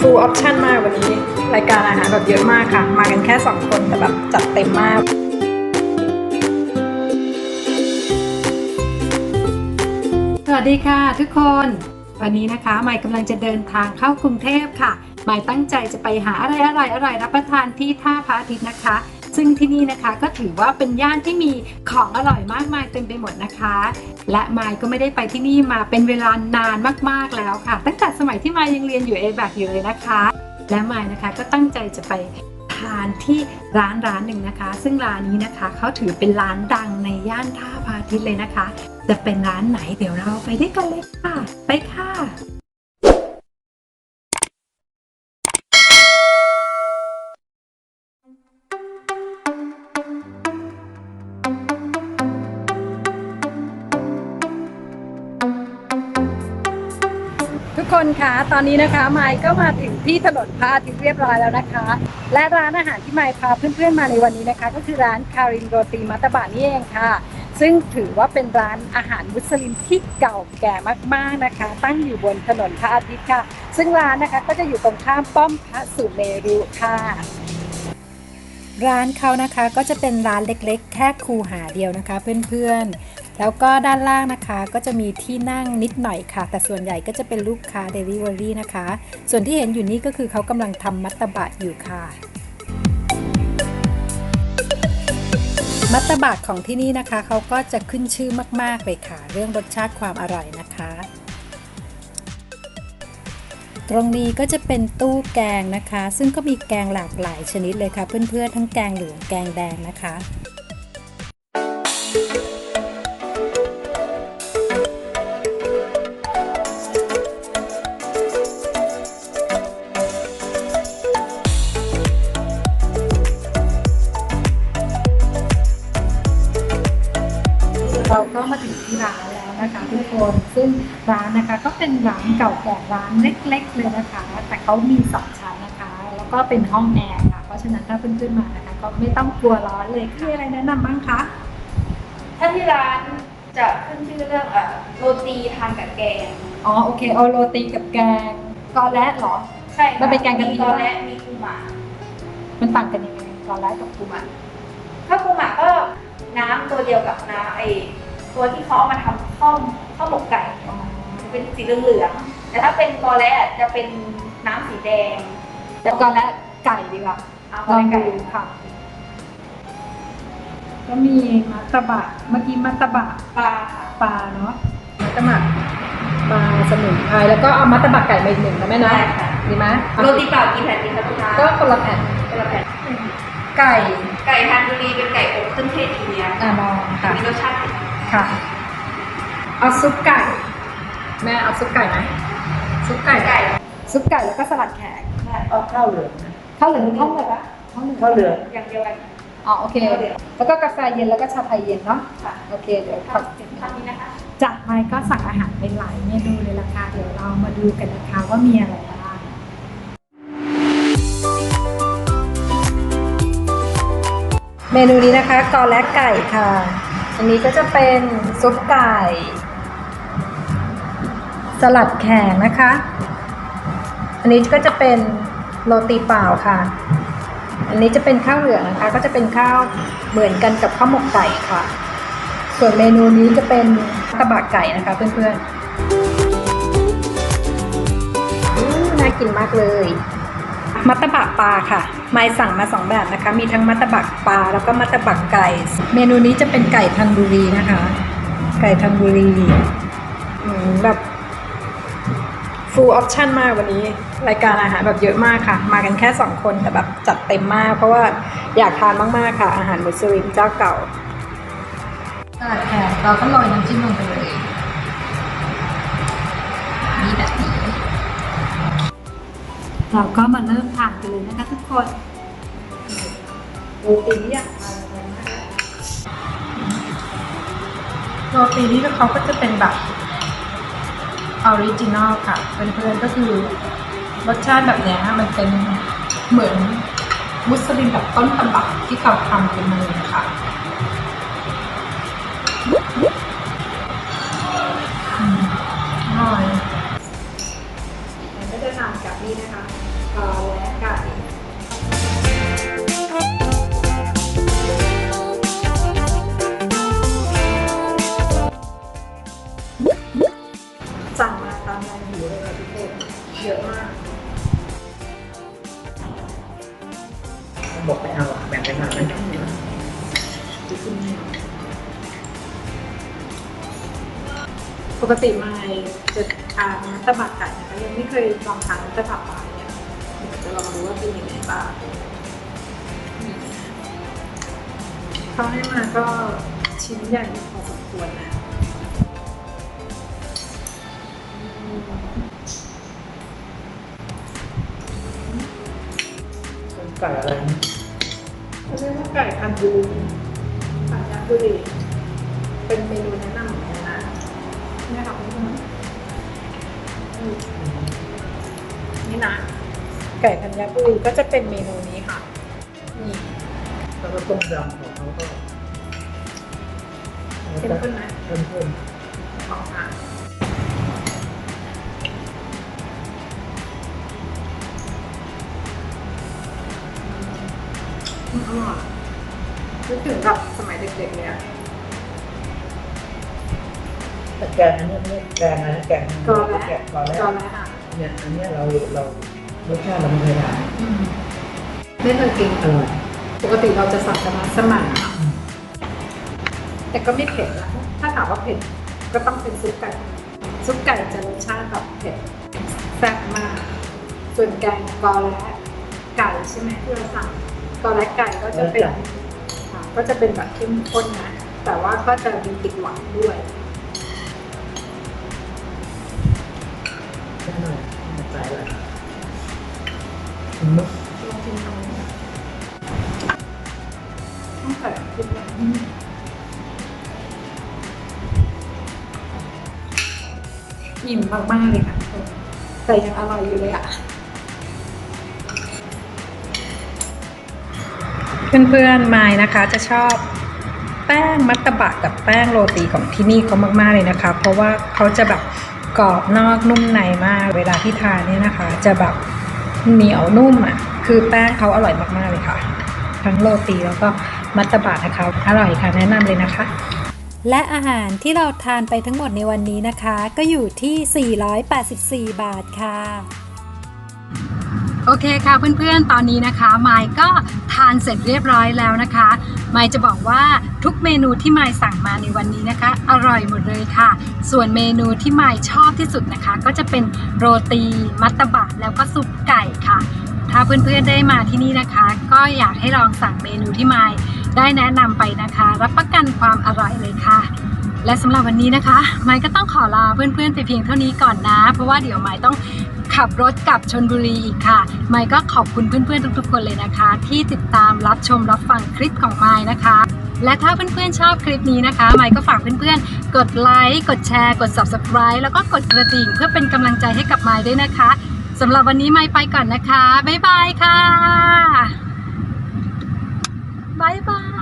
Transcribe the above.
ฟูลออปชั่นมากวันนี้ รายการอาหารแบบเยอะมากค่ะ มากันแค่ 2 คนแต่แบบจัดเต็มมากสวัสดีค่ะทุกคน วันนี้นะคะไมค์กำลังจะเดินทางเข้ากรุงเทพค่ะไมค์ตั้งใจจะไปหาอะไรอร่อยอร่อยรับประทานที่ท่าพระอาทิตย์นะคะ ซึ่งที่นี่นะคะก็ถือว่าเป็นย่านที่มีของอร่อยมากมายเต็มไปหมดนะคะ และไมค์ก็ไม่ได้ไปที่นี่มาเป็นเวลานานมากๆแล้วค่ะ ตั้งแต่สมัยที่มค์ยังเรียนอยู่เอแบกอยู่เลยนะคะ และไมค์นะคะก็ตั้งใจจะไปทานที่ร้านร้านหนึ่งนะคะ ซึ่งร้านนี้นะคะเขาถือเป็นร้านดังในย่านท่าพระอาทิตเลยนะคะ จะเป็นร้านไหนเดี๋ยวเราไปด้วยกันเลยค่ะ ไปค่ะ คนคะตอนนี้นะคะไมค์ก็มาถึงที่ถนนพระอาทิตย์เรียบร้อยแล้วนะคะ และร้านอาหารที่ไมค์พาเพื่อนๆมาในวันนี้นะคะ ก็คือร้านคารินโรตีมัตตบะนี่เองค่ะ ซึ่งถือว่าเป็นร้านอาหารมุสลิมที่เก่าแก่มากๆนะคะ ตั้งอยู่บนถนนพระอาทิตย์ค่ะ ซึ่งร้านนะคะก็จะอยู่ตรงข้ามป้อมพระสุเมรุค่ะ ร้านเขานะคะก็จะเป็นร้านเล็กๆ แค่คูหาเดียวนะคะ เพื่อนๆ แล้วก็ด้านล่างนะคะก็จะมีที่นั่งนิดหน่อยค่ะ แต่ส่วนใหญ่ก็จะเป็นลูกค้า Delivery นะคะ ส่วนที่เห็นอยู่นี้ก็คือเขากำลังทำมัตตบะอยู่ค่ะมัตตบะของที่นี่นะคะเขาก็จะขึ้นชื่อมากๆเลยค่ะ เรื่องรสชาติความอร่อยนะคะ ตรงนี้ก็จะเป็นตู้แกงนะคะ ซึ่งก็มีแกงหลากหลายชนิดเลยค่ะ เพื่อนๆทั้งแกงเหลืองแกงแดงนะคะ คะทุกคนซึ่งร้านนะคะก็เป็นร้านเก่าแก่ร้านเล็ก ๆ เลยนะคะ แต่เขามีสองชั้นนะคะ แล้วก็เป็นห้องแอร์ค่ะ เพราะฉะนั้นถ้าเพื่อนๆมานะคะ ก็ไม่ต้องกลัวร้อนเลยค่ะมีอะไรแนะนำบ้างคะถ้าที่ร้านจะขึ้นชื่อเรื่องเอ่อโรตีทานกับแกงอ๋อโอเคเอาโรตีกับแกงกอแลตเหรอ ใช่ค่ะมันเป็นแกงกะทิมีตอนแรกมีปูหมามันต่างกันยังไงกอแลตกับปูมันถ้าปูหมาก็น้ำตัวเดียวกับน้ำไอตัวที่เขาเอามาทำข้าว ข้าวหมกไก่จะเป็นสีเหลืองๆแต่ถ้าเป็นกอแลตจะเป็นน้ำสีแดงแต่กอแลตไก่ดีกว่าเอาลองไก่ดูค่ะ ก็มีมัตตบะเมื่อกี้มัตตบะปลาค่ะปลาเนาะมัตตบะปลาสมุนไพรแล้วก็เอามัตตบะไก่มาอีกหนึ่งนะแม่นะได้ค่ะดีไหมโรตีเปล่ากี่แผ่นดีคะลูกค้าก็คนละแผ่นคนละแผ่นไก่ไก่ทานบุรีเป็นไก่อบเครื่องเทศอินเดียอ่ามองค่ะมีรสชาติค่ะ เอาซุปไก่ แม่เอาซุปไก่ไหมซุปไก่ไก่ซุปไก่แล้วก็สลัดแขกเอาข้าวเหลืองนะข้าวเหลืองหรือข้าวเหลืองอะข้าวเหลืองข้าวเหลืองอย่างเดียวกันอ๋อโอเค แล้วก็กาแฟเย็นแล้วก็ชาไทยเย็นเนาะค่ะโอเคเดี๋ยวขทอำทำนี้นะคะจากไปก็สั่งอาหารเป็นหลายเมนูเลยละค่ะเดี๋ยวเรามาดูกันนะคะว่ามีอะไรบ้างเมนูนี้นะคะกอและไก่ค่ะ อันนี้ก็จะเป็นซุปไก่ สลัดแขงนะคะ อันนี้ก็จะเป็นโรตีเปล่าค่ะ อันนี้จะเป็นข้าวเหลืองนะคะ ก็จะเป็นข้าวเหมือนกันกับข้าวหมกไก่ค่ะ ส่วนเมนูนี้จะเป็นตะบะไก่นะคะเพื่อนๆอู้น่ากินมากเลย มัตตบะปลาค่ะไมายสั่งมาสองแบบนะคะ มีทั้งมัตตบะปลาแล้วก็มัตตบะไก่ เมนูนี้จะเป็นไก่ทันบุรีนะคะ ไก่ทันบุรีแบบ full option มากวันนี้ รายการอาหารแบบเยอะมากค่ะ มากันแค่ 2 คนแต่แบบจัดเต็มมาก เพราะว่าอยากทานมากๆค่ะ อาหารมุสลิมเจ้าเก่าสลัดแขกเราก็โรยน้ำจิ้มลงไปเลยนี่แบบนี้ เราก็มาเริ่มทานกันเลยนะคะทุกคนโรตีนี่อยากทานอะไรมากโรตีนี่เขาก็จะเป็นแบบ ออริจินอลค่ะเพื่อนๆก็คือรสชาติแบบเนี้ยมันเป็นเหมือนมุสลิมแบบต้นตำรับที่เขาทำกันมาเลยค่ะอืมอร่อยก็จะทานกับนี่นะคะ บอกไปเอาแบ่งไปหน่อยไหมปกติไม่จะทานมัตตบะไก่นะคะยังไม่เคยลองทานมัตตบะปลาเนี่ยเดี๋ยวจะลองดูว่าเป็นยังไงบ้างเขาให้มาก็ชิ้นใหญ่พอสมควรนะเป็นไก่อะไร ไก่คันบูคันยาบุรีเป็นเมนูแนะนำเหมือนกันนะเนี่ยค่ะคุณผู้ชมอืมนี่นะไก่ธัญบุรีก็จะเป็นเมนูนี้ค่ะนี่แล้วก็ต้มยำของเขาก็เข้มข้นไหมเข้มข้นลองค่ะอืมอร่อย นึกถึงกับสมัยเด็กๆเลยอะแต่แกงอันนี้ไม่แกงอะไรนะแกงกอและแกงกอและจอแล้วค่ะเนี่ยอันเนี้ยเราเรารสชาติเราไม่เคยทานไม่เคยกินอร่อยปกติเราจะสั่งกันมาสมั่นค่ะแต่ก็ไม่เผ็ดนะถ้าถามว่าเผ็ดก็ต้องเป็นซุปไก่ซุปไก่จะรสชาติแบบเผ็ดแซ่บมาก ส่วนแกงกอและไก่ใช่ไหมที่เราสั่งกอและไก่ก็จะเป็นค่ะ ก็จะเป็นแบบเข้มข้นนะแต่ว่าก็จะมีติดหวานด้วยแค่หน่อยใส่อะไรอืมลองกินตรงนี้ต้องใส่พริกหน่อยอิ่มมากๆเลยค่ะแต่ยังอร่อยอยู่เลยอะ เพื่อนๆไม้นะคะจะชอบแป้งมัตตบะกับแป้งโรตีของที่นี่เขามากๆเลยนะคะ เพราะว่าเขาจะแบบกรอบนอกนุ่มในมาก เวลาที่ทานเนี่ยนะคะ จะแบบเหนียวนุ่มอะคือแป้งเขาอร่อยมากๆเลยค่ะ ทั้งโรตีแล้วก็มัตตบะนะคะ อร่อยค่ะแนะนำเลยนะคะและอาหารที่เราทานไปทั้งหมดในวันนี้นะคะ ก็อยู่ที่ 484 บาทค่ะ โอเคค่ะเพื่อนๆ ตอนนี้นะคะไมค์ก็ทานเสร็จเรียบร้อยแล้วนะคะไมค์จะบอกว่าทุกเมนูที่ไมค์สั่งมาในวันนี้นะคะ อร่อยหมดเลยค่ะ ส่วนเมนูที่ไมค์ชอบที่สุดนะคะ ก็จะเป็นโรตี มัตตบะแล้วก็ซุปไก่ค่ะ ถ้าเพื่อนๆ ได้มาที่นี่นะคะ ก็อยากให้ลองสั่งเมนูที่ไมค์ได้แนะนำไปนะคะ รับประกันความอร่อยเลยค่ะและสำหรับวันนี้นะคะ ไมค์ก็ต้องขอลาเพื่อนๆ ไปเพียงเท่านี้ก่อนนะ เพราะว่าเดี๋ยวไมค์ต้อง ขับรถกลับชนบุรีอีกค่ะ ไมค์ก็ขอบคุณเพื่อนๆทุกๆ คนเลยนะคะ ที่ติดตามรับชมรับฟังคลิปของไมค์นะคะ และถ้าเพื่อนๆชอบคลิปนี้นะคะ ไมค์ก็ฝากเพื่อนๆ กดไลค์กดแชร์กด subscribe แล้วก็กดกระดิ่งเพื่อเป็นกำลังใจให้กับไมค์ด้วยนะคะสำหรับวันนี้ไมค์ไปก่อนนะคะบ๊ายบายค่ะบ๊ายบาย